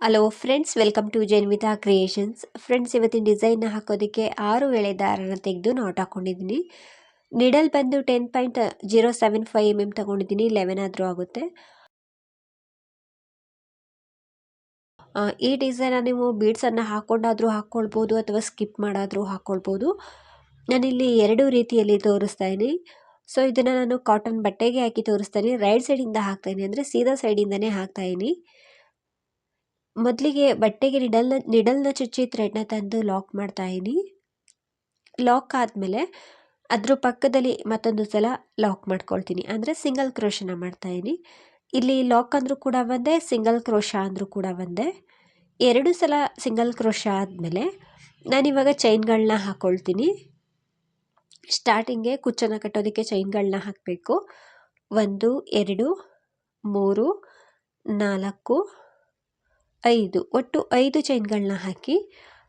Hello friends welcome to Jainvita creations friends ಇವತ್ತಿನ ಡಿಸೈನ್ನ ಹಾಕೋದಕ್ಕೆ ಆರು ಎಳೆ ದಾರನ ತೆಗೆದು ನಾಟ್ ಹಾಕ್ಕೊಂಡಿದ್ದೀನಿ ನಿಡಲ್ ಬಂದು ten point zero seven five M M ತೊಗೊಂಡಿದ್ದೀನಿ ಲೆವೆನ್ ಆದರೂ ಆಗುತ್ತೆ. ಈ ಡಿಸೈನ ನೀವು ಬೀಡ್ಸನ್ನು ಹಾಕ್ಕೊಂಡಾದರೂ ಹಾಕ್ಕೊಳ್ಬೋದು ಅಥವಾ ಸ್ಕಿಪ್ ಮಾಡಾದರೂ ಹಾಕ್ಕೊಳ್ಬೋದು ನಾನಿಲ್ಲಿ ಎರಡು ರೀತಿಯಲ್ಲಿ ತೋರಿಸ್ತಾ ಇದ್ದೀನಿ. ಸೊ ಇದನ್ನು ನಾನು ಕಾಟನ್ ಬಟ್ಟೆಗೆ ಹಾಕಿ ತೋರಿಸ್ತೀನಿ ರೈಟ್ ಸೈಡಿಂದ ಹಾಕ್ತಾಯಿನಿ ಅಂದರೆ ಸೀದಾ ಸೈಡಿಂದನೇ ಹಾಕ್ತಾ ಇದ್ದೀನಿ. ಮೊದಲಿಗೆ ಬಟ್ಟೆಗೆ ನಿಡಲ್ನ ನಿಡಲ್ನ ಚುಚ್ಚಿ ಥ್ರೆಡ್ನ ತಂದು ಲಾಕ್ ಮಾಡ್ತಾಯಿದ್ದೀನಿ ಲಾಕ್ ಆದಮೇಲೆ ಅದ್ರ ಪಕ್ಕದಲ್ಲಿ ಮತ್ತೊಂದು ಸಲ ಲಾಕ್ ಮಾಡ್ಕೊಳ್ತೀನಿ. ಅಂದರೆ ಸಿಂಗಲ್ ಕ್ರೋಶನ ಮಾಡ್ತಾಯಿದ್ದೀನಿ ಇಲ್ಲಿ ಲಾಕ್ ಅಂದರೂ ಕೂಡ ಒಂದೇ ಸಿಂಗಲ್ ಕ್ರೋಶ ಅಂದರೂ ಕೂಡ ಒಂದೇ. ಎರಡು ಸಲ ಸಿಂಗಲ್ ಕ್ರೋಶ ಆದಮೇಲೆ ನಾನಿವಾಗ ಚೈನ್ಗಳನ್ನ ಹಾಕ್ಕೊಳ್ತೀನಿ ಸ್ಟಾರ್ಟಿಂಗೆ ಕುಚ್ಚನ ಕಟ್ಟೋದಕ್ಕೆ ಚೈನ್ಗಳನ್ನ ಹಾಕಬೇಕು. ಒಂದು, ಎರಡು, ಮೂರು, ನಾಲ್ಕು ಐದು. ಒಟ್ಟು ಐದು ಚೈನ್ಗಳನ್ನ ಹಾಕಿ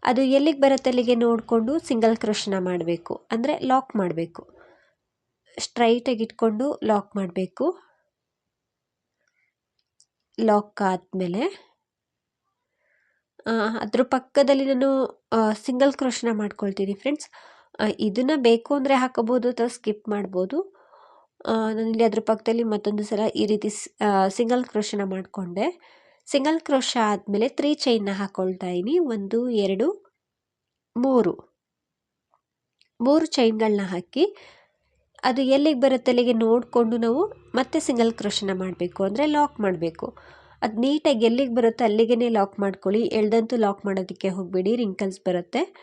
ಅದು ಎಲ್ಲಿಗೆ ಬರುತ್ತೆ ಅಲ್ಲಿಗೆ ನೋಡಿಕೊಂಡು ಸಿಂಗಲ್ ಕ್ರೋಶನ ಮಾಡಬೇಕು. ಅಂದರೆ ಲಾಕ್ ಮಾಡಬೇಕು. ಸ್ಟ್ರೈಟಾಗಿ ಇಟ್ಕೊಂಡು ಲಾಕ್ ಮಾಡಬೇಕು. ಲಾಕ್ ಆದಮೇಲೆ ಅದ್ರ ಪಕ್ಕದಲ್ಲಿ ನಾನು ಸಿಂಗಲ್ ಕ್ರೋಶನ ಮಾಡ್ಕೊಳ್ತೀನಿ ಫ್ರೆಂಡ್ಸ್. ಇದನ್ನು ಬೇಕು ಅಂದರೆ ಹಾಕೋಬೋದು ಅಥವಾ ಸ್ಕಿಪ್ ಮಾಡ್ಬೋದು. ನಾನಿಲ್ಲಿ ಅದ್ರ ಪಕ್ಕದಲ್ಲಿ ಮತ್ತೊಂದು ಸಲ ಈ ರೀತಿ ಸಿಂಗಲ್ ಕ್ರೋಶನ ಮಾಡಿಕೊಂಡೆ. ಸಿಂಗಲ್ ಕ್ರೋಶ ಆದಮೇಲೆ ತ್ರೀ ಚೈನ್ನ ಹಾಕ್ಕೊಳ್ತಾ ಇದ್ದೀನಿ ಒಂದು, ಎರಡು, ಮೂರು. ಮೂರು ಚೈನ್ಗಳನ್ನ ಹಾಕಿ ಅದು ಎಲ್ಲಿಗೆ ಬರುತ್ತೆ ಅಲ್ಲಿಗೆ ನೋಡಿಕೊಂಡು ನಾವು ಮತ್ತೆ ಸಿಂಗಲ್ ಕ್ರೋಶನ ಮಾಡಬೇಕು. ಅಂದರೆ ಲಾಕ್ ಮಾಡಬೇಕು. ಅದು ನೀಟಾಗಿ ಎಲ್ಲಿಗೆ ಬರುತ್ತೋ ಅಲ್ಲಿಗೆ ಲಾಕ್ ಮಾಡ್ಕೊಳ್ಳಿ. ಎಳ್ದಂತೂ ಲಾಕ್ ಮಾಡೋದಕ್ಕೆ ಹೋಗಬೇಡಿ. ರಿಂಕಲ್ಸ್ ಬರುತ್ತೆ.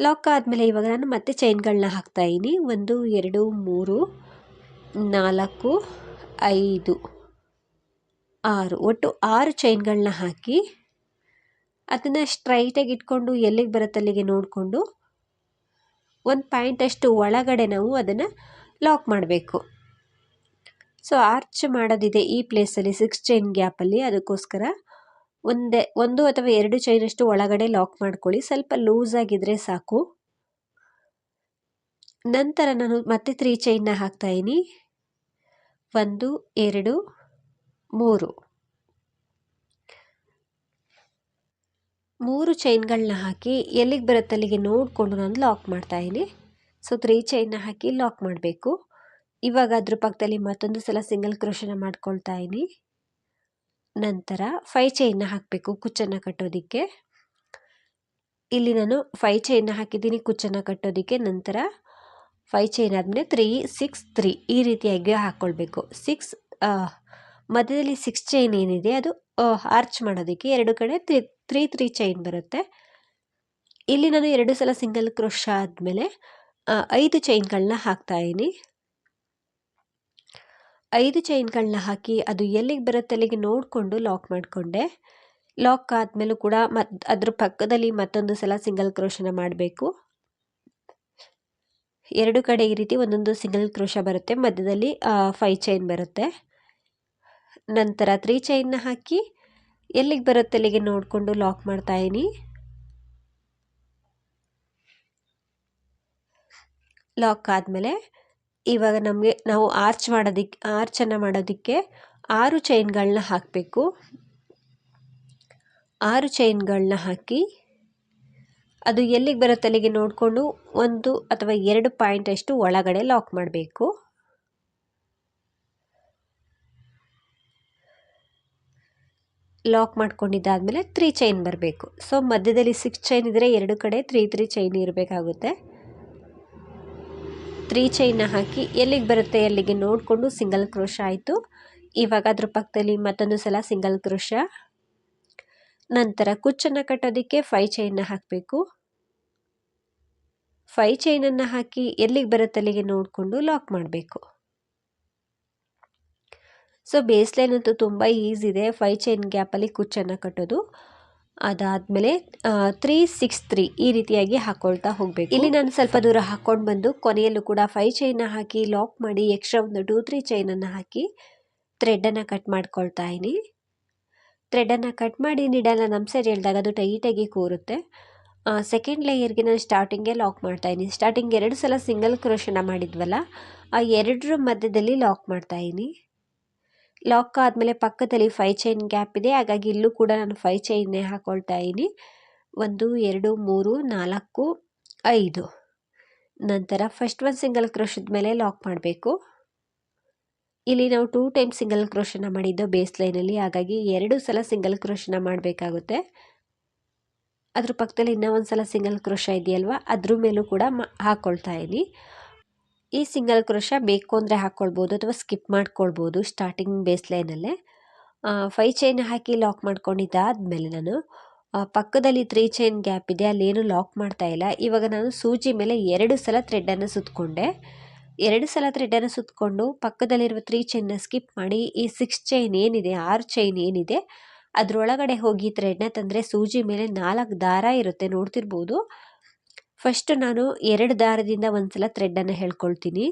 ಲಾಕ್ ಆದಮೇಲೆ ಇವಾಗ ನಾನು ಮತ್ತೆ ಚೈನ್ಗಳನ್ನ ಹಾಕ್ತಾಯಿದ್ದೀನಿ ಒಂದು, ಎರಡು, ಮೂರು, ನಾಲ್ಕು, ಐದು. ಆರು, ಒಟ್ಟು ಆರು ಚೈನ್ಗಳನ್ನ ಹಾಕಿ ಅದನ್ನು ಸ್ಟ್ರೈಟಾಗಿ ಇಟ್ಕೊಂಡು ಎಲ್ಲಿಗೆ ಬರುತ್ತೆ ಅಲ್ಲಿಗೆ ನೋಡಿಕೊಂಡು ಒಂದು ಪಾಯಿಂಟಷ್ಟು ಒಳಗಡೆ ನಾವು ಅದನ್ನು ಲಾಕ್ ಮಾಡಬೇಕು. ಸೊ ಆರ್ಚ್ ಮಾಡೋದಿದೆ ಈ ಪ್ಲೇಸಲ್ಲಿ ಸಿಕ್ಸ್ ಚೈನ್ ಗ್ಯಾಪಲ್ಲಿ ಅದಕ್ಕೋಸ್ಕರ ಒಂದೇ, ಒಂದು ಅಥವಾ ಎರಡು ಚೈನಷ್ಟು ಒಳಗಡೆ ಲಾಕ್ ಮಾಡ್ಕೊಳ್ಳಿ. ಸ್ವಲ್ಪ ಲೂಸ್ ಆಗಿದ್ರೆ ಸಾಕು. ನಂತರ ನಾನು ಮತ್ತೆ ತ್ರೀ ಚೈನ್ನ ಹಾಕ್ತಾಯಿನಿ ಒಂದು, ಎರಡು ಮೂರು. ಮೂರು ಚೈನ್ಗಳನ್ನ ಹಾಕಿ ಎಲ್ಲಿಗೆ ಬರುತ್ತೆ ಅಲ್ಲಿಗೆ ನೋಡಿಕೊಂಡು ನಾನು ಲಾಕ್ ಮಾಡ್ತಾಯಿದ್ದೀನಿ ಸೊ, ತ್ರೀ ಚೈನ್ನ ಹಾಕಿ ಲಾಕ್ ಮಾಡಬೇಕು. ಇವಾಗ ಅದ್ರ ಪಕ್ಕದಲ್ಲಿ ಮತ್ತೊಂದು ಸಲ ಸಿಂಗಲ್ ಕ್ರೋಶನ ಮಾಡ್ಕೊಳ್ತಾ ಇದ್ದೀನಿ ನಂತರ ಫೈ ಚೈನ್ನ ಹಾಕಬೇಕು ಕುಚ್ಚನ್ನು ಕಟ್ಟೋದಕ್ಕೆ. ಇಲ್ಲಿ ನಾನು ಫೈ ಚೈನ್ನ ಹಾಕಿದ್ದೀನಿ ಕುಚ್ಚನ್ನು ಕಟ್ಟೋದಕ್ಕೆ. ನಂತರ ಫೈ ಚೈನ್ ಆದಮೇಲೆ ತ್ರೀ, ಸಿಕ್ಸ್, ತ್ರೀ ಈ ರೀತಿಯಾಗಿ ಹಾಕ್ಕೊಳ್ಬೇಕು ಸಿಕ್ಸ್ ಮಧ್ಯದಲ್ಲಿ ಸಿಕ್ಸ್ ಚೈನ್ ಏನಿದೆ, ಅದು ಆರ್ಚ್ ಮಾಡೋದಕ್ಕೆ ಎರಡು ಕಡೆ ತ್ರೀ ತ್ರೀ ತ್ರೀ ಚೈನ್ ಬರುತ್ತೆ. ಇಲ್ಲಿ ನಾನು ಎರಡು ಸಲ ಸಿಂಗಲ್ ಕ್ರೋಶ ಆದಮೇಲೆ ಐದು ಚೈನ್ಗಳನ್ನ ಹಾಕ್ತಾಯಿದ್ದೀನಿ ಐದು ಚೈನ್ಗಳನ್ನ ಹಾಕಿ ಅದು ಎಲ್ಲಿಗೆ ಬರುತ್ತೆ ಅಲ್ಲಿಗೆ ನೋಡಿಕೊಂಡು ಲಾಕ್ ಮಾಡಿಕೊಂಡೆ. ಲಾಕ್ ಆದಮೇಲೂ ಕೂಡ ಮತ್, ಅದ್ರ ಪಕ್ಕದಲ್ಲಿ ಮತ್ತೊಂದು ಸಲ ಸಿಂಗಲ್ ಕ್ರೋಶನ ಮಾಡಬೇಕು. ಎರಡು ಕಡೆ ಈ ರೀತಿ ಒಂದೊಂದು ಸಿಂಗಲ್ ಕ್ರೋಶ ಬರುತ್ತೆ. ಮಧ್ಯದಲ್ಲಿ ಫೈ ಚೈನ್ ಬರುತ್ತೆ. ನಂತರ ತ್ರೀ ಚೈನ್ನ ಹಾಕಿ ಎಲ್ಲಿಗೆ ಬರುತ್ತೆ ಅಲ್ಲಿಗೆ ನೋಡಿಕೊಂಡು ಲಾಕ್ ಮಾಡ್ತಾಯಿನಿ ಲಾಕ್ ಆದಮೇಲೆ ಇವಾಗ ನಮಗೆ ನಾವು ಆರ್ಚ್ ಮಾಡೋದಿಕ್ಕೆ ಆರ್ಚನ್ನು ಮಾಡೋದಕ್ಕೆ ಆರು ಚೈನ್ಗಳನ್ನ ಹಾಕಬೇಕು. ಆರು ಚೈನ್ಗಳನ್ನ ಹಾಕಿ ಅದು ಎಲ್ಲಿಗೆ ಬರುತ್ತೆ ಅಲ್ಲಿಗೆ ನೋಡಿಕೊಂಡು ಒಂದು ಅಥವಾ ಎರಡು ಪಾಯಿಂಟ್ ಅಷ್ಟು ಒಳಗಡೆ ಲಾಕ್ ಮಾಡಬೇಕು. ಲಾಕ್ ಮಾಡ್ಕೊಂಡಿದ್ದಾದಮೇಲೆ ತ್ರೀ ಚೈನ್ ಬರಬೇಕು. ಸೊ ಮಧ್ಯದಲ್ಲಿ ಸಿಕ್ಸ್ ಚೈನ್ ಇದ್ದರೆ ಎರಡು ಕಡೆ ತ್ರೀ ತ್ರೀ ಚೈನ್ ಇರಬೇಕಾಗುತ್ತೆ. ತ್ರೀ ಚೈನ್ನ ಹಾಕಿ ಎಲ್ಲಿಗೆ ಬರುತ್ತೆ ಅಲ್ಲಿಗೆ ನೋಡಿಕೊಂಡು ಸಿಂಗಲ್ ಕ್ರೋಶ ಆಯಿತು. ಇವಾಗ ಅದ್ರ ಪಕ್ಕದಲ್ಲಿ ಮತ್ತೊಂದು ಸಲ ಸಿಂಗಲ್ ಕ್ರೋಶ ನಂತರ ಕುಚ್ಚನ್ನು ಕಟ್ಟೋದಕ್ಕೆ ಫೈ ಚೈನ್ನ ಹಾಕಬೇಕು. ಫೈ ಚೈನನ್ನು ಹಾಕಿ ಎಲ್ಲಿಗೆ ಬರುತ್ತೆ ಅಲ್ಲಿಗೆ ನೋಡಿಕೊಂಡು ಲಾಕ್ ಮಾಡಬೇಕು. ಸೊ ಬೇಸ್ ಲೈನ್ ಅಂತೂ ತುಂಬ ಈಸಿ ಇದೆ. ಫೈ ಚೈನ್ ಗ್ಯಾಪಲ್ಲಿ ಕುಚ್ಚನ್ನು ಕಟ್ಟೋದು. ಅದಾದಮೇಲೆ ತ್ರೀ ಸಿಕ್ಸ್ ತ್ರೀ ಈ ರೀತಿಯಾಗಿ ಹಾಕ್ಕೊಳ್ತಾ ಹೋಗಬೇಕು. ಇಲ್ಲಿ ನಾನು ಸ್ವಲ್ಪ ದೂರ ಹಾಕ್ಕೊಂಡು ಬಂದು ಕೊನೆಯಲ್ಲೂ ಕೂಡ ಫೈ ಚೈನ ಹಾಕಿ ಲಾಕ್ ಮಾಡಿ ಎಕ್ಸ್ಟ್ರಾ ಒಂದು ಟೂ ತ್ರೀ ಚೈನನ್ನು ಹಾಕಿ ಥ್ರೆಡನ್ನು ಕಟ್ ಮಾಡ್ಕೊಳ್ತಾ ಇದ್ದೀನಿ. ಥ್ರೆಡನ್ನು ಕಟ್ ಮಾಡಿ ನೀಡಲ್ಲ ನಮ್ಮ ಸೈಡ್ ಹೇಳಿದಾಗ ಅದು ಟೈಟಾಗಿ ಕೂರುತ್ತೆ. ಸೆಕೆಂಡ್ ಲೇಯರ್ಗೆ ನಾನು ಸ್ಟಾರ್ಟಿಂಗೇ ಲಾಕ್ ಮಾಡ್ತಾ ಇದ್ದೀನಿ. ಸ್ಟಾರ್ಟಿಂಗ್ ಎರಡು ಸಲ ಸಿಂಗಲ್ ಕ್ರೋಶನ ಮಾಡಿದ್ವಲ್ಲ, ಆ ಎರಡರ ಮಧ್ಯದಲ್ಲಿ ಲಾಕ್ ಮಾಡ್ತಾ ಇದ್ದೀನಿ. ಲಾಕ್ ಆದಮೇಲೆ ಪಕ್ಕದಲ್ಲಿ ಫೈ ಚೈನ್ ಗ್ಯಾಪ್ ಇದೆ. ಹಾಗಾಗಿ ಇಲ್ಲೂ ಕೂಡ ನಾನು ಫೈ ಚೈನ್ನೇ ಹಾಕ್ಕೊಳ್ತಾ ಇದ್ದೀನಿ. ಒಂದು, ಎರಡು, ಮೂರು, ನಾಲ್ಕು, ಐದು. ನಂತರ ಫಸ್ಟ್ ಒಂದು ಸಿಂಗಲ್ ಕ್ರೋಶದ ಮೇಲೆ ಲಾಕ್ ಮಾಡಬೇಕು. ಇಲ್ಲಿ ನಾವು ಟೂ ಟೈಮ್ ಸಿಂಗಲ್ ಕ್ರೋಶನ ಮಾಡಿದ್ದು ಬೇಸ್ ಲೈನಲ್ಲಿ ಹಾಗಾಗಿ ಎರಡು ಸಲ ಸಿಂಗಲ್ ಕ್ರೋಶನ ಮಾಡಬೇಕಾಗುತ್ತೆ. ಅದ್ರ ಪಕ್ಕದಲ್ಲಿ ಇನ್ನೂ ಒಂದು ಸಲ ಸಿಂಗಲ್ ಕ್ರೋಶ ಇದೆಯಲ್ವ? ಅದ್ರ ಮೇಲೂ ಕೂಡ ಮ ಹಾಕ್ಕೊಳ್ತಾ ಇದ್ದೀನಿ. ಈ ಸಿಂಗಲ್ ಕ್ರೋಶ ಬೇಕು ಅಂದರೆ ಹಾಕ್ಕೊಳ್ಬೋದು ಅಥವಾ ಸ್ಕಿಪ್ ಮಾಡ್ಕೊಳ್ಬೋದು ಸ್ಟಾರ್ಟಿಂಗ್ ಬೇಸ್ ಲೈನಲ್ಲೇ ಫೈ ಚೈನ್ ಹಾಕಿ ಲಾಕ್ ಮಾಡ್ಕೊಂಡಿದ್ದಾದಮೇಲೆ ನಾನು ಪಕ್ಕದಲ್ಲಿ ತ್ರೀ ಚೈನ್ ಗ್ಯಾಪ್ ಇದೆ, ಅಲ್ಲೇನು ಲಾಕ್ ಮಾಡ್ತಾ ಇಲ್ಲ. ಇವಾಗ ನಾನು ಸೂಜಿ ಮೇಲೆ ಎರಡು ಸಲ ಥ್ರೆಡ್ಡನ್ನು ಸುತ್ತಕೊಂಡೆ ಎರಡು ಸಲ ಥ್ರೆಡ್ಡನ್ನು ಸುತ್ತಕೊಂಡು ಪಕ್ಕದಲ್ಲಿರುವ ತ್ರೀ ಚೈನ್ನ ಸ್ಕಿಪ್ ಮಾಡಿ, ಈ ಸಿಕ್ಸ್ ಚೈನ್ ಏನಿದೆ, ಆರು ಚೈನ್ ಏನಿದೆ, ಅದರೊಳಗಡೆ ಹೋಗಿ ಥ್ರೆಡ್ನ ತಂದರೆ ಸೂಜಿ ಮೇಲೆ ನಾಲ್ಕು ದಾರ ಇರುತ್ತೆ, ನೋಡ್ತಿರ್ಬೋದು. ಫಸ್ಟ್ ನಾನು ಎರಡು ದಾರದಿಂದ ಒಂದ್ಸಲ ಥ್ರೆಡ್ಡನ್ನು ಹೇಳ್ಕೊಳ್ತೀನಿ.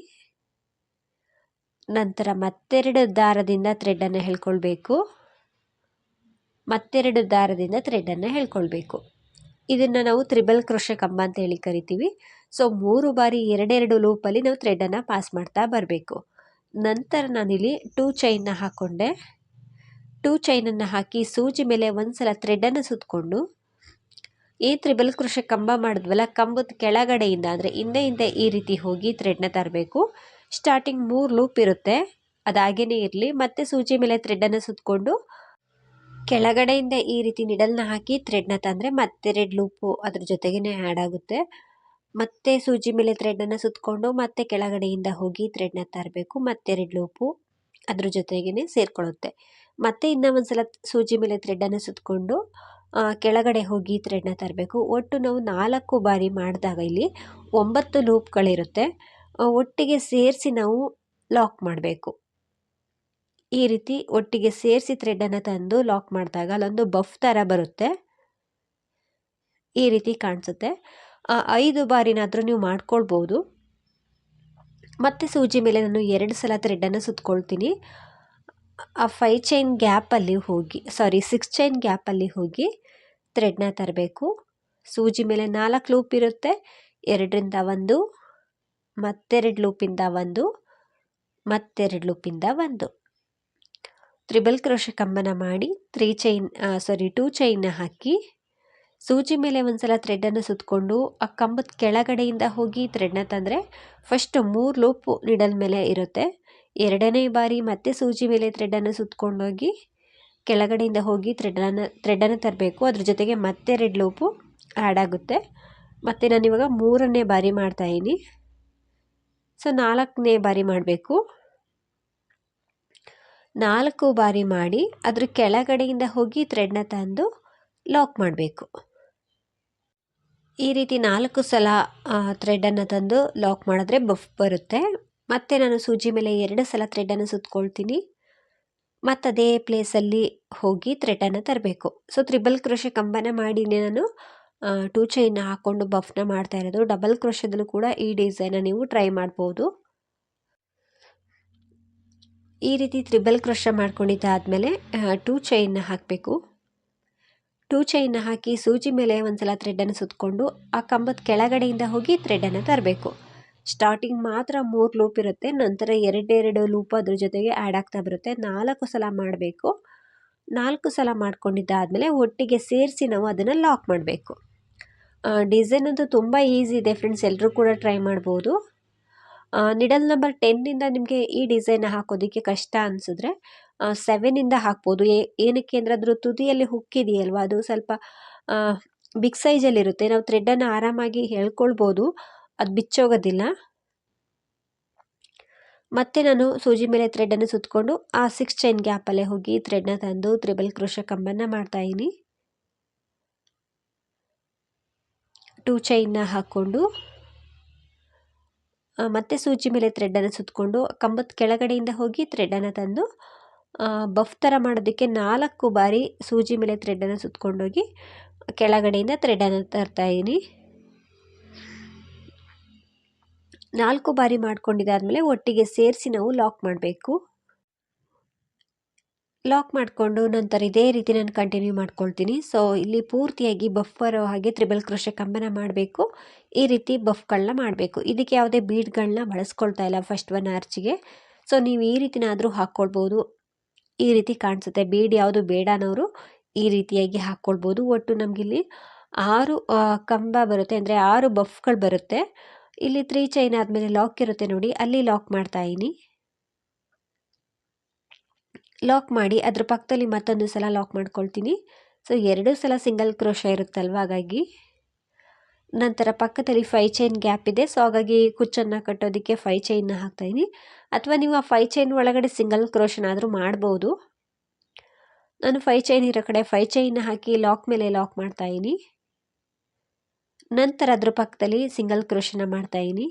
ನಂತರ ಮತ್ತೆರಡು ದಾರದಿಂದ ಥ್ರೆಡ್ಡನ್ನು ಹೇಳ್ಕೊಳ್ಬೇಕು. ಮತ್ತೆರಡು ದಾರದಿಂದ ಥ್ರೆಡ್ಡನ್ನು ಹೇಳ್ಕೊಳ್ಬೇಕು. ಇದನ್ನು ನಾವು ತ್ರಿಬಲ್ ಕ್ರೋಶ ಕಂಬ ಅಂತ ಹೇಳಿ ಕರಿತೀವಿ. ಸೊ ಮೂರು ಬಾರಿ ಎರಡೆರಡು ಲೂಪಲ್ಲಿ ನಾವು ಥ್ರೆಡ್ಡನ್ನು ಪಾಸ್ ಮಾಡ್ತಾ ಬರಬೇಕು. ನಂತರ ನಾನಿಲ್ಲಿ ಟೂ ಚೈನ್ನ ಹಾಕ್ಕೊಂಡೆ ಟೂ ಚೈನನ್ನು ಹಾಕಿ ಸೂಜಿ ಮೇಲೆ ಒಂದು ಸಲ ಥ್ರೆಡ್ಡನ್ನು ಸುತ್ತಕೊಂಡು ಈ ತ್ರಿಬಲ್ ಕೃಷಿ ಕಂಬ ಮಾಡಿದ್ವಲ್ಲ, ಕಂಬದ ಕೆಳಗಡೆಯಿಂದ, ಅಂದರೆ ಹಿಂದೆ ಹಿಂದೆ ಈ ರೀತಿ ಹೋಗಿ ಥ್ರೆಡ್ನ ತರಬೇಕು. ಸ್ಟಾರ್ಟಿಂಗ್ ಮೂರು ಲೂಪ್ ಇರುತ್ತೆ ಅದಾಗೇ ಇರಲಿ. ಮತ್ತೆ ಸೂಜಿ ಮೇಲೆ ಥ್ರೆಡ್ಡನ್ನು ಸುತ್ತಕೊಂಡು ಕೆಳಗಡೆಯಿಂದ ಈ ರೀತಿ ನಿಡಲ್ನ ಹಾಕಿ ಥ್ರೆಡ್ನ ತಂದರೆ ಮತ್ತೆ ರೆಡ್ ಲೂಪು ಅದ್ರ ಜೊತೆಗೇ ಆ್ಯಡ್ ಆಗುತ್ತೆ. ಮತ್ತೆ ಸೂಜಿ ಮೇಲೆ ಥ್ರೆಡ್ಡನ್ನು ಸುತ್ತಕೊಂಡು ಮತ್ತೆ ಕೆಳಗಡೆಯಿಂದ ಹೋಗಿ ಥ್ರೆಡ್ನ ತರಬೇಕು. ಮತ್ತೆ ರೆಡ್ ಲೂಪು ಅದ್ರ ಜೊತೆಗೇ ಸೇರ್ಕೊಳ್ಳುತ್ತೆ. ಮತ್ತೆ ಇನ್ನೂ ಒಂದು ಸಲ ಸೂಜಿ ಮೇಲೆ ಥ್ರೆಡ್ಡನ್ನು ಸುತ್ತಕೊಂಡು ಕೆಳಗಡೆ ಹೋಗಿ ಥ್ರೆಡ್ನ ತರಬೇಕು. ಒಟ್ಟು ನಾವು ನಾಲ್ಕು ಬಾರಿ ಮಾಡಿದಾಗ ಇಲ್ಲಿ ಒಂಬತ್ತು ಲೂಪ್ಗಳಿರುತ್ತೆ ಒಟ್ಟಿಗೆ ಸೇರಿಸಿ ನಾವು ಲಾಕ್ ಮಾಡಬೇಕು. ಈ ರೀತಿ ಒಟ್ಟಿಗೆ ಸೇರಿಸಿ ಥ್ರೆಡ್ಡನ್ನು ತಂದು ಲಾಕ್ ಮಾಡಿದಾಗ ಅಲ್ಲೊಂದು ಬಫ್ ಥರ ಬರುತ್ತೆ. ಈ ರೀತಿ ಕಾಣಿಸುತ್ತೆ. ಐದು ಬಾರಿನಾದರೂ ನೀವು ಮಾಡ್ಕೊಳ್ಬೋದು. ಮತ್ತೆ ಸೂಜಿ ಮೇಲೆ ನಾನು ಎರಡು ಸಲ ಥ್ರೆಡ್ಡನ್ನು ಸುತ್ಕೊಳ್ತೀನಿ. ಆ ಫೈ ಚೈನ್ ಗ್ಯಾಪಲ್ಲಿ ಹೋಗಿ ಸಾರಿ ಸಿಕ್ಸ್ ಚೈನ್ ಗ್ಯಾಪಲ್ಲಿ ಹೋಗಿ ಥ್ರೆಡ್ನ ತರಬೇಕು. ಸೂಜಿ ಮೇಲೆ ನಾಲ್ಕು ಲೂಪ್ ಇರುತ್ತೆ. ಎರಡರಿಂದ ಒಂದು, ಮತ್ತೆರಡು ಲೂಪಿಂದ ಒಂದು, ಮತ್ತೆರಡು ಲೂಪಿಂದ ಒಂದು. ತ್ರಿಬಲ್ ಕ್ರೋಶ ಕಂಬನ ಮಾಡಿ ತ್ರೀ ಚೈನ್ ಸಾರಿ ಟೂ ಚೈನ್ನ ಹಾಕಿ ಸೂಜಿ ಮೇಲೆ ಒಂದ್ಸಲ ಥ್ರೆಡ್ಡನ್ನು ಸುತ್ತಕೊಂಡು ಆ ಕಂಬದ ಕೆಳಗಡೆಯಿಂದ ಹೋಗಿ ಥ್ರೆಡ್ನ ತಂದರೆ ಫಸ್ಟ್ ಮೂರು ಲೂಪು ನಿಡಲ್ ಮೇಲೆ ಇರುತ್ತೆ. ಎರಡನೇ ಬಾರಿ ಮತ್ತೆ ಸೂಜಿ ಮೇಲೆ ಥ್ರೆಡ್ಡನ್ನು ಸುತ್ತಕೊಂಡೋಗಿ ಕೆಳಗಡೆಯಿಂದ ಹೋಗಿ ಥ್ರೆಡನ್ನು ಥ್ರೆಡನ್ನು ತರಬೇಕು. ಅದ್ರ ಜೊತೆಗೆ ಮತ್ತೆ ರೆಡ್ ಲೋಪು ಆ್ಯಡ್ ಆಗುತ್ತೆ. ಮತ್ತು ನಾನಿವಾಗ ಮೂರನೇ ಬಾರಿ ಮಾಡ್ತಾಯಿದ್ದೀನಿ ಸೊ, ನಾಲ್ಕನೇ ಬಾರಿ ಮಾಡಬೇಕು. ನಾಲ್ಕು ಬಾರಿ ಮಾಡಿ ಅದ್ರ ಕೆಳಗಡೆಯಿಂದ ಹೋಗಿ ಥ್ರೆಡ್ನ ತಂದು ಲಾಕ್ ಮಾಡಬೇಕು. ಈ ರೀತಿ ನಾಲ್ಕು ಸಲ ಥ್ರೆಡನ್ನು ತಂದು ಲಾಕ್ ಮಾಡಿದ್ರೆ ಬಫ್ ಬರುತ್ತೆ. ಮತ್ತು ನಾನು ಸೂಜಿ ಮೇಲೆ ಎರಡು ಸಲ ಥ್ರೆಡನ್ನು ಸುತ್ಕೊಳ್ತೀನಿ. ಮತ್ತು ಅದೇ ಪ್ಲೇಸಲ್ಲಿ ಹೋಗಿ ಥ್ರೆಡನ್ನು ತರಬೇಕು. ಸೊ ತ್ರಿಬಲ್ ಕ್ರೋಶೆ ಕಂಬನ ಮಾಡಿ ನಾನು ಟೂ ಚೈನ್ ಹಾಕ್ಕೊಂಡು ಬಫ್ನ ಮಾಡ್ತಾ ಇರೋದು. ಡಬಲ್ ಕ್ರೋಶದಲ್ಲೂ ಕೂಡ ಈ ಡಿಸೈನ ನೀವು ಟ್ರೈ ಮಾಡ್ಬೋದು. ಈ ರೀತಿ ತ್ರಿಬಲ್ ಕ್ರೋಶ ಮಾಡ್ಕೊಂಡಿದ್ದಾದಮೇಲೆ ಟೂ ಚೈನ್ನ ಹಾಕಬೇಕು. ಟೂ ಚೈನ್ನ ಹಾಕಿ ಸೂಜಿ ಮೇಲೆ ಒಂದು ಸಲ ಥ್ರೆಡನ್ನು ಸುತ್ತಕೊಂಡು ಆ ಕಂಬದ ಕೆಳಗಡೆಯಿಂದ ಹೋಗಿ ಥ್ರೆಡನ್ನು ತರಬೇಕು. ಸ್ಟಾರ್ಟಿಂಗ್ ಮಾತ್ರ ಮೂರು ಲೂಪ್ ಇರುತ್ತೆ, ನಂತರ ಎರಡೆರಡು ಲೂಪ್ ಅದ್ರ ಜೊತೆಗೆ ಆ್ಯಡ್ ಆಗ್ತಾ ಬರುತ್ತೆ. ನಾಲ್ಕು ಸಲ ಮಾಡಬೇಕು. ನಾಲ್ಕು ಸಲ ಮಾಡ್ಕೊಂಡಿದ್ದಾದಮೇಲೆ ಒಟ್ಟಿಗೆ ಸೇರಿಸಿ ನಾವು ಅದನ್ನು ಲಾಕ್ ಮಾಡಬೇಕು. ಡಿಸೈನ್ ಅಂತೂ ತುಂಬ ಈಸಿ ಇದೆ ಫ್ರೆಂಡ್ಸ್ ಎಲ್ಲರೂ ಕೂಡ ಟ್ರೈ ಮಾಡ್ಬೋದು. ನಿಡಲ್ ನಂಬರ್ ಟೆನ್ನಿಂದ ನಿಮಗೆ ಈ ಡಿಸೈನ್ ಹಾಕೋದಕ್ಕೆ ಕಷ್ಟ ಅನಿಸಿದ್ರೆ ಸೆವೆನಿಂದ ಹಾಕ್ಬೋದು. ಏನಕ್ಕೆ ಅಂದರೆ ಅದ್ರ ತುದಿಯಲ್ಲಿ ಹುಕ್ಕಿದೆಯಲ್ವ ಅದು ಸ್ವಲ್ಪ ಬಿಗ್ ಸೈಜಲ್ಲಿರುತ್ತೆ ನಾವು ಥ್ರೆಡ್ಡನ್ನು ಆರಾಮಾಗಿ ಹೇಳ್ಕೊಳ್ಬೋದು. ಅದು ಬಿಚ್ಚೋಗೋದಿಲ್ಲ. ಮತ್ತೆ ನಾನು ಸೂಜಿ ಮೇಲೆ ಥ್ರೆಡನ್ನು ಸುತ್ತಕೊಂಡು ಆ ಸಿಕ್ಸ್ ಚೈನ್ ಗ್ಯಾಪಲ್ಲೇ ಹೋಗಿ ಥ್ರೆಡ್ನ ತಂದು ತ್ರಿಬಲ್ ಕ್ರೋಶ ಕಂಬನ್ನು ಮಾಡ್ತಾಯಿದ್ದೀನಿ ಟೂ ಚೈನ್ನ ಹಾಕ್ಕೊಂಡು ಮತ್ತೆ ಸೂಜಿ ಮೇಲೆ ಥ್ರೆಡನ್ನು ಸುತ್ತಕೊಂಡು ಕಂಬದ ಕೆಳಗಡೆಯಿಂದ ಹೋಗಿ ಥ್ರೆಡನ್ನು ತಂದು ಬಫ್ ಥರ ಮಾಡೋದಕ್ಕೆ ನಾಲ್ಕು ಬಾರಿ ಸೂಜಿ ಮೇಲೆ ಥ್ರೆಡನ್ನು ಸುತ್ತಕೊಂಡೋಗಿ ಕೆಳಗಡೆಯಿಂದ ಥ್ರೆಡನ್ನು ತರ್ತಾಯಿದ್ದೀನಿ ನಾಲ್ಕು ಬಾರಿ ಮಾಡ್ಕೊಂಡಿದ್ದಾದಮೇಲೆ ಒಟ್ಟಿಗೆ ಸೇರಿಸಿ ನಾವು ಲಾಕ್ ಮಾಡಬೇಕು. ಲಾಕ್ ಮಾಡಿಕೊಂಡು ನಂತರ ಇದೇ ರೀತಿ ನಾನು ಕಂಟಿನ್ಯೂ ಮಾಡ್ಕೊಳ್ತೀನಿ. ಸೊ, ಇಲ್ಲಿ ಪೂರ್ತಿಯಾಗಿ ಬಫರ್ ಹಾಗೆ ತ್ರಿಬಲ್ ಕ್ರೋಶೆ ಕಂಬನ ಮಾಡಬೇಕು. ಈ ರೀತಿ ಬಫ್ಗಳನ್ನ ಮಾಡಬೇಕು. ಇದಕ್ಕೆ ಯಾವುದೇ ಬೀಡ್ಗಳನ್ನ ಬಳಸ್ಕೊಳ್ತಾ ಇಲ್ಲ ಫಸ್ಟ್ ಒನ್ ಆರ್ಚಿಗೆ ಸೊ, ನೀವು ಈ ರೀತಿನಾದರೂ ಹಾಕ್ಕೊಳ್ಬೋದು. ಈ ರೀತಿ ಕಾಣಿಸುತ್ತೆ. ಬೀಡ್ ಯಾವುದು ಬೇಡ ಅನ್ನೋರು ಈ ರೀತಿಯಾಗಿ ಹಾಕ್ಕೊಳ್ಬೋದು. ಒಟ್ಟು ನಮಗಿಲ್ಲಿ ಆರು ಕಂಬ ಬರುತ್ತೆ. ಅಂದರೆ ಆರು ಬಫ್ಗಳು ಬರುತ್ತೆ. ಇಲ್ಲಿ ತ್ರೀ ಚೈನ್ ಆದಮೇಲೆ ಲಾಕ್ ಇರುತ್ತೆ ನೋಡಿ, ಅಲ್ಲಿ ಲಾಕ್ ಮಾಡ್ತಾ ಇದ್ದೀನಿ. ಲಾಕ್ ಮಾಡಿ ಅದ್ರ ಪಕ್ಕದಲ್ಲಿ ಮತ್ತೊಂದು ಸಲ ಲಾಕ್ ಮಾಡ್ಕೊಳ್ತೀನಿ. ಸೊ ಎರಡು ಸಲ ಸಿಂಗಲ್ ಕ್ರೋಶ ಇರುತ್ತಲ್ವ ಹಾಗಾಗಿ. ನಂತರ ಪಕ್ಕದಲ್ಲಿ ಫೈ ಚೈನ್ ಗ್ಯಾಪ್ ಇದೆ ಸೊ ಹಾಗಾಗಿ ಕುಚ್ಚನ್ನು ಕಟ್ಟೋದಕ್ಕೆ ಫೈ ಚೈನ್ನ ಹಾಕ್ತಾಯಿದ್ದೀನಿ ಅಥವಾ ನೀವು ಆ ಫೈ ಚೈನ್ ಒಳಗಡೆ ಸಿಂಗಲ್ ಕ್ರೋಶನಾದರೂ ಮಾಡ್ಬೋದು. ನಾನು ಫೈ ಚೈನ್ ಇರೋ ಕಡೆ ಫೈ ಚೈನ್ನ ಹಾಕಿ ಲಾಕ್ ಮೇಲೆ ಲಾಕ್ ಮಾಡ್ತಾಯಿದ್ದೀನಿ ನಂತರ ಅದ್ರ ಪಕ್ಕದಲ್ಲಿ ಸಿಂಗಲ್ ಕ್ರೋಶನ ಮಾಡ್ತಾಯಿದ್ದೀನಿ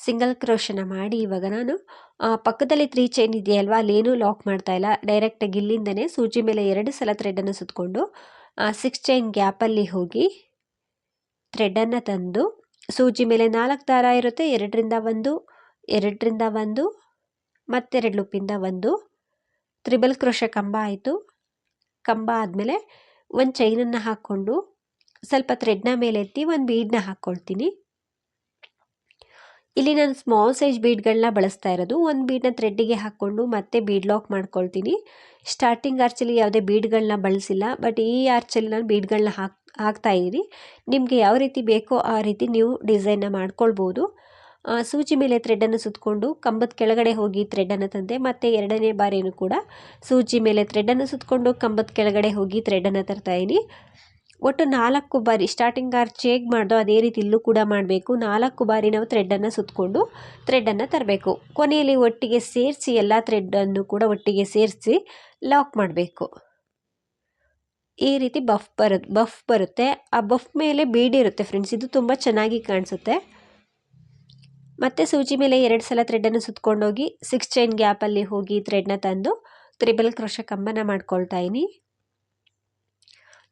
ಸಿಂಗಲ್ ಕ್ರೋಶನ ಮಾಡಿ ಇವಾಗ ನಾನು ಪಕ್ಕದಲ್ಲಿ ತ್ರೀ ಚೈನ್ ಇದೆಯಲ್ವಾ, ಅಲ್ಲೇನೂ ಲಾಕ್ ಮಾಡ್ತಾ ಇಲ್ಲ. ಡೈರೆಕ್ಟಾಗಿ ಇಲ್ಲಿಂದನೇ ಸೂಜಿ ಮೇಲೆ ಎರಡು ಸಲ ಥ್ರೆಡನ್ನು ಸುತ್ತಕೊಂಡು ಸಿಕ್ಸ್ ಚೈನ್ ಗ್ಯಾಪಲ್ಲಿ ಹೋಗಿ ಥ್ರೆಡನ್ನು ತಂದು, ಸೂಜಿ ಮೇಲೆ ನಾಲ್ಕು ದಾರ ಇರುತ್ತೆ, ಎರಡರಿಂದ ಒಂದು ಎರಡರಿಂದ ಒಂದು, ಮತ್ತೆರಡು ಲುಪ್ಪಿಂದ ಒಂದು. ತ್ರಿಬಲ್ ಕ್ರೋಶ ಕಂಬ ಆಯಿತು. ಕಂಬ ಆದಮೇಲೆ ಒಂದು ಚೈನನ್ನು ಹಾಕ್ಕೊಂಡು ಸ್ವಲ್ಪ ಥ್ರೆಡ್ನ ಮೇಲೆ ಎತ್ತಿ ಒಂದು ಬೀಡನ್ನ ಹಾಕ್ಕೊಳ್ತೀನಿ ಇಲ್ಲಿ ನಾನು ಸ್ಮಾಲ್ ಸೈಜ್ ಬೀಡ್ಗಳನ್ನ ಬಳಸ್ತಾ ಇರೋದು. ಒಂದು ಬೀಡನ್ನ ಥ್ರೆಡ್ಡಿಗೆ ಹಾಕ್ಕೊಂಡು ಮತ್ತೆ ಬೀಡ್ ಲಾಕ್ ಮಾಡ್ಕೊಳ್ತೀನಿ. ಸ್ಟಾರ್ಟಿಂಗ್ ಆರ್ಚಲ್ಲಿ ಯಾವುದೇ ಬೀಡ್ಗಳನ್ನ ಬಳಸಿಲ್ಲ ಬಟ್ ಈ ಆರ್ಚಲ್ಲಿ ನಾನು ಬೀಡ್ಗಳನ್ನ ಹಾಕ್, ಹಾಕ್ತಾ ಇದ್ದೀನಿ ನಿಮಗೆ ಯಾವ ರೀತಿ ಬೇಕೋ ಆ ರೀತಿ ನೀವು ಡಿಸೈನ್ನ ಮಾಡ್ಕೊಳ್ಬೋದು. ಸೂಜಿ ಮೇಲೆ ಥ್ರೆಡ್ಡನ್ನು ಸುತ್ತಕೊಂಡು ಕಂಬದ ಕೆಳಗಡೆ ಹೋಗಿ ಥ್ರೆಡನ್ನು ತಂದೆ, ಮತ್ತು ಎರಡನೇ ಬಾರಿಯೂ ಕೂಡ ಸೂಜಿ ಮೇಲೆ ಥ್ರೆಡನ್ನು ಸುತ್ತಕೊಂಡು ಕಂಬದ ಕೆಳಗಡೆ ಹೋಗಿ ಥ್ರೆಡನ್ನು ತರ್ತಾಯಿದ್ದೀನಿ ಒಟ್ಟು ನಾಲ್ಕು ಬಾರಿ ಸ್ಟಾರ್ಟಿಂಗ್ ಆರ್ಚ್ ಹೇಗೆ ಮಾಡ್ದೋ ಅದೇ ರೀತಿ ಇಲ್ಲೂ ಕೂಡ ಮಾಡಬೇಕು. ನಾಲ್ಕು ಬಾರಿ ನಾವು ಥ್ರೆಡ್ಡನ್ನು ಸುತ್ತಕೊಂಡು ಥ್ರೆಡ್ಡನ್ನು ತರಬೇಕು. ಕೊನೆಯಲ್ಲಿ ಒಟ್ಟಿಗೆ ಸೇರಿಸಿ ಎಲ್ಲ ಥ್ರೆಡ್ಡನ್ನು ಕೂಡ ಒಟ್ಟಿಗೆ ಸೇರಿಸಿ ಲಾಕ್ ಮಾಡಬೇಕು. ಈ ರೀತಿ ಬಫ್ ಬರುತ್ತೆ ಬಫ್ ಬರುತ್ತೆ. ಆ ಬಫ್ ಮೇಲೆ ಬೀಡಿರುತ್ತೆ ಫ್ರೆಂಡ್ಸ್ ಇದು ತುಂಬ ಚೆನ್ನಾಗಿ ಕಾಣಿಸುತ್ತೆ. ಮತ್ತೆ ಸೂಜಿ ಮೇಲೆ ಎರಡು ಸಲ ಥ್ರೆಡನ್ನು ಸುತ್ಕೊಂಡೋಗಿ ಸಿಕ್ಸ್ ಚೈನ್ ಗ್ಯಾಪಲ್ಲಿ ಹೋಗಿ ಥ್ರೆಡ್ನ ತಂದು ತ್ರಿಬಲ್ ಕ್ರೋಶ ಕಂಬನ ಮಾಡ್ಕೊಳ್ತಾ ಇದ್ದೀನಿ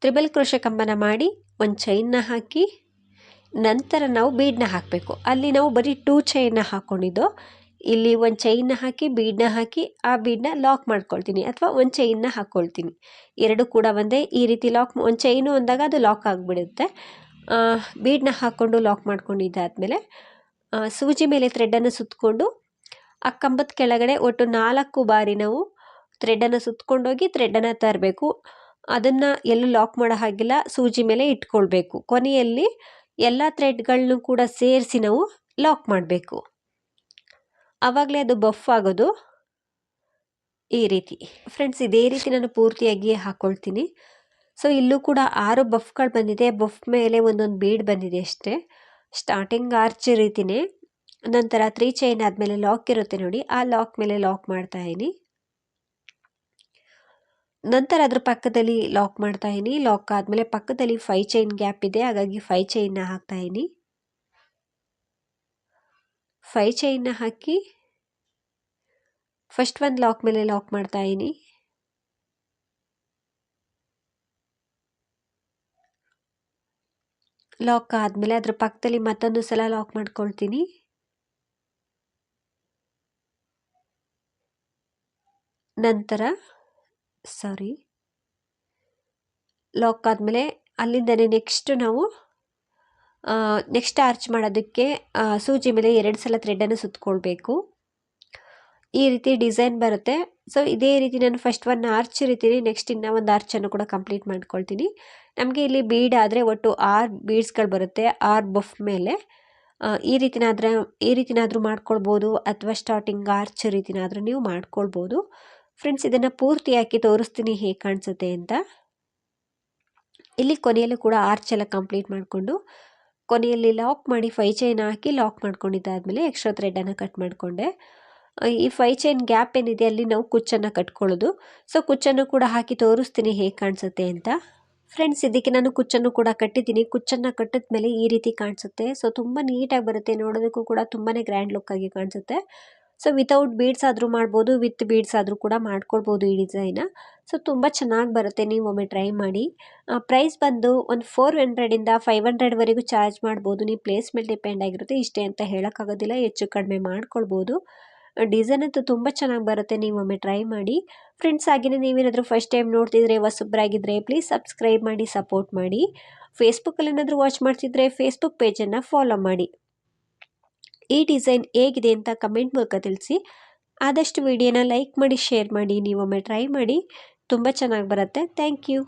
ತ್ರಿಬಲ್ ಕ್ರೋಶ ಕಂಬನ ಮಾಡಿ ಒಂದು ಚೈನ್ನ ಹಾಕಿ ನಂತರ ನಾವು ಬೀಡನ್ನ ಹಾಕಬೇಕು. ಅಲ್ಲಿ ನಾವು ಬರೀ ಟೂ ಚೈನ್ನ ಹಾಕ್ಕೊಂಡಿದ್ದು ಇಲ್ಲಿ ಒಂದು ಚೈನ್ನ ಹಾಕಿ ಬೀಡನ್ನ ಹಾಕಿ ಆ ಬೀಡನ್ನ ಲಾಕ್ ಮಾಡ್ಕೊಳ್ತೀನಿ ಅಥವಾ ಒಂದು ಚೈನ್ನ ಹಾಕ್ಕೊಳ್ತೀನಿ ಎರಡು ಕೂಡ ಒಂದೇ ಈ ರೀತಿ ಲಾಕ್ ಒಂದು ಚೈನು ಅಂದಾಗ ಅದು ಲಾಕ್ ಆಗಿಬಿಡುತ್ತೆ. ಬೀಡನ್ನ ಹಾಕ್ಕೊಂಡು ಲಾಕ್ ಮಾಡ್ಕೊಂಡಿದ್ದಾದಮೇಲೆ ಸೂಜಿ ಮೇಲೆ ಥ್ರೆಡ್ಡನ್ನು ಸುತ್ತಕೊಂಡು ಆ ಕಂಬದ ಕೆಳಗಡೆ ಒಟ್ಟು ನಾಲ್ಕು ಬಾರಿ ನಾವು ಥ್ರೆಡ್ಡನ್ನು ಸುತ್ತಕೊಂಡೋಗಿ ಥ್ರೆಡನ್ನು ತರಬೇಕು. ಅದನ್ನು ಎಲ್ಲೂ ಲಾಕ್ ಮಾಡೋ ಹಾಗಿಲ್ಲ, ಸೂಜಿ ಮೇಲೆ ಇಟ್ಕೊಳ್ಬೇಕು. ಕೊನೆಯಲ್ಲಿ ಎಲ್ಲ ಥ್ರೆಡ್ಗಳನ್ನೂ ಕೂಡ ಸೇರಿಸಿ ನಾವು ಲಾಕ್ ಮಾಡಬೇಕು. ಆವಾಗಲೇ ಅದು ಬಫ್ ಆಗೋದು. ಈ ರೀತಿ. ಫ್ರೆಂಡ್ಸ್ ಇದೇ ರೀತಿ ನಾನು ಪೂರ್ತಿಯಾಗಿ ಹಾಕ್ಕೊಳ್ತೀನಿ ಸೊ ಇಲ್ಲೂ ಕೂಡ ಆರು ಬಫ್ಗಳು ಬಂದಿದೆ. ಬಫ್ ಮೇಲೆ ಒಂದೊಂದು ಬೀಡ್ ಬಂದಿದೆ ಅಷ್ಟೇ. ಸ್ಟಾರ್ಟಿಂಗ್ ಆರ್ಚ್ ರೀತಿನೇ ನಂತರ ತ್ರೀ ಚೈನ್ ಆದಮೇಲೆ ಲಾಕ್ ಇರುತ್ತೆ ನೋಡಿ. ಆ ಲಾಕ್ ಮೇಲೆ ಲಾಕ್ ಮಾಡ್ತಾ ಇದ್ದೀನಿ. ನಂತರ ಅದ್ರ ಪಕ್ಕದಲ್ಲಿ ಲಾಕ್ ಮಾಡ್ತಾ ಇದ್ದೀನಿ. ಲಾಕ್ ಆದಮೇಲೆ ಪಕ್ಕದಲ್ಲಿ ಫೈ ಚೈನ್ ಗ್ಯಾಪ್ ಇದೆ. ಹಾಗಾಗಿ ಫೈ ಚೈನ್ನ ಹಾಕ್ತಾ ಇದ್ದೀನಿ. ಫೈ ಚೈನ್ನ ಹಾಕಿ ಫಸ್ಟ್ ಒಂದು ಲಾಕ್ ಮೇಲೆ ಲಾಕ್ ಮಾಡ್ತಾ ಇದ್ದೀನಿ. ಲಾಕ್ ಆದಮೇಲೆ ಅದ್ರ ಪಕ್ಕದಲ್ಲಿ ಮತ್ತೊಂದು ಸಲ ಲಾಕ್ ಮಾಡ್ಕೊಳ್ತೀನಿ. ನಂತರ ಸಾರಿ ಲಾಕ್ ಆದಮೇಲೆ ಅಲ್ಲಿಂದಲೇ ನೆಕ್ಸ್ಟ್ ನಾವು ನೆಕ್ಸ್ಟ್ ಆರ್ಚ್ ಮಾಡೋದಕ್ಕೆ ಸೂಜಿ ಮೇಲೆ ಎರಡು ಸಲ ಥ್ರೆಡನ್ನು ಸುತ್ತಕೊಳ್ಬೇಕು ಈ ರೀತಿ ಡಿಸೈನ್ ಬರುತ್ತೆ. ಸೊ ಇದೇ ರೀತಿ ನಾನು ಫಸ್ಟ್ ಒನ್ ಆರ್ಚ್ ರೀತಿ ನೆಕ್ಸ್ಟ್ ಇನ್ನೂ ಒಂದು ಆರ್ಚನ್ನು ಕೂಡ ಕಂಪ್ಲೀಟ್ ಮಾಡ್ಕೊಳ್ತೀನಿ. ನಮಗೆ ಇಲ್ಲಿ ಬೀಡ್ ಆದರೆ ಒಟ್ಟು ಆರು ಬೀಡ್ಸ್ಗಳು ಬರುತ್ತೆ, ಆರು ಬಫ್ ಮೇಲೆ. ಈ ರೀತಿನಾದ್ರೆ, ಈ ರೀತಿನಾದರೂ ಮಾಡ್ಕೊಳ್ಬೋದು ಅಥವಾ ಸ್ಟಾರ್ಟಿಂಗ್ ಆರ್ಚ್ ರೀತಿನಾದರೂ ನೀವು ಮಾಡ್ಕೊಳ್ಬೋದು. ಫ್ರೆಂಡ್ಸ್ ಇದನ್ನು ಪೂರ್ತಿ ಹಾಕಿ ತೋರಿಸ್ತೀನಿ ಹೇಗೆ ಕಾಣಿಸುತ್ತೆ ಅಂತ. ಇಲ್ಲಿ ಕೊನೆಯಲ್ಲಿ ಕೂಡ ಆರ್ಚ್ ಎಲ್ಲ ಕಂಪ್ಲೀಟ್ ಮಾಡಿಕೊಂಡು, ಕೊನೆಯಲ್ಲಿ ಲಾಕ್ ಮಾಡಿ ಫೈ ಚೈನ್ ಹಾಕಿ ಲಾಕ್ ಮಾಡ್ಕೊಂಡಿದ್ದಾದಮೇಲೆ ಎಕ್ಸ್ಟ್ರಾ ಥ್ರೆಡನ್ನು ಕಟ್ ಮಾಡಿಕೊಂಡೆ. ಈ ಫೈ ಚೈನ್ ಗ್ಯಾಪ್ ಏನಿದೆ ಅಲ್ಲಿ ನಾವು ಕುಚ್ಚನ್ನು ಕಟ್ಕೊಳ್ಳೋದು. ಸೊ ಕುಚ್ಚನ್ನು ಕೂಡ ಹಾಕಿ ತೋರಿಸ್ತೀನಿ ಹೇಗೆ ಕಾಣಿಸುತ್ತೆ ಅಂತ. ಫ್ರೆಂಡ್ಸ್ ಇದಕ್ಕೆ ನಾನು ಕುಚ್ಚನ್ನು ಕೂಡ ಕಟ್ಟಿದ್ದೀನಿ. ಕುಚ್ಚನ್ನು ಕಟ್ಟಿದ ಮೇಲೆ ಈ ರೀತಿ ಕಾಣಿಸುತ್ತೆ. ಸೊ ತುಂಬ ನೀಟಾಗಿ ಬರುತ್ತೆ. ನೋಡೋದಕ್ಕೂ ಕೂಡ ತುಂಬಾ ಗ್ರ್ಯಾಂಡ್ ಲುಕ್ ಆಗಿ ಕಾಣಿಸುತ್ತೆ. ಸೊ ವಿತೌಟ್ ಬೀಡ್ಸ್ ಆದರೂ ಮಾಡ್ಬೋದು. ವಿತ್ ಬೀಡ್ಸ್ ಆದರೂ ಕೂಡ ಮಾಡ್ಕೊಳ್ಬೋದು ಈ ಡಿಸೈನ ಸೊ ತುಂಬ ಚೆನ್ನಾಗಿ ಬರುತ್ತೆ. ನೀವು ಒಮ್ಮೆ ಟ್ರೈ ಮಾಡಿ. ಪ್ರೈಸ್ ಬಂದು ಒಂದು ಫೋರ್ ಹಂಡ್ರೆಡಿಂದ ಫೈವ್ ಹಂಡ್ರೆಡ್ವರೆಗೂ ಚಾರ್ಜ್ ಮಾಡ್ಬೋದು. ನೀವು ಪ್ಲೇಸ್ ಮೇಲೆ ಡಿಪೆಂಡ್ ಆಗಿರುತ್ತೆ. ಇಷ್ಟೇ ಅಂತ ಹೇಳೋಕ್ಕಾಗೋದಿಲ್ಲ. ಹೆಚ್ಚು ಕಡಿಮೆ ಮಾಡ್ಕೊಳ್ಬೋದು. ಡಿಸೈನ್ ಅಂತೂ ತುಂಬ ಚೆನ್ನಾಗಿ ಬರುತ್ತೆ. ನೀವು ಒಮ್ಮೆ ಟ್ರೈ ಮಾಡಿ. ಫ್ರೆಂಡ್ಸ್ ಆಗಿನೇ ನೀವೇನಾದರೂ ಫಸ್ಟ್ ಟೈಮ್ ನೋಡ್ತಿದ್ರೆ ಹೊಸಬ್ರಾಗಿದ್ದರೆ ಪ್ಲೀಸ್ ಸಬ್ಸ್ಕ್ರೈಬ್ ಮಾಡಿ ಸಪೋರ್ಟ್ ಮಾಡಿ. ಫೇಸ್ಬುಕ್ಕಲ್ಲಿ ಏನಾದರೂ ವಾಚ್ ಮಾಡ್ತಿದ್ರೆ ಫೇಸ್ಬುಕ್ ಪೇಜನ್ನು ಫಾಲೋ ಮಾಡಿ. ಈ ಡಿಸೈನ್ ಹೇಗಿದೆ ಅಂತ ಕಮೆಂಟ್ ಮೂಲಕ ತಿಳಿಸಿ. ಆದಷ್ಟು ವಿಡಿಯೋನ ಲೈಕ್ ಮಾಡಿ ಶೇರ್ ಮಾಡಿ ನೀವೊಮ್ಮೆ ಟ್ರೈ ಮಾಡಿ. ತುಂಬ ಚೆನ್ನಾಗಿ ಬರುತ್ತೆ. Thank you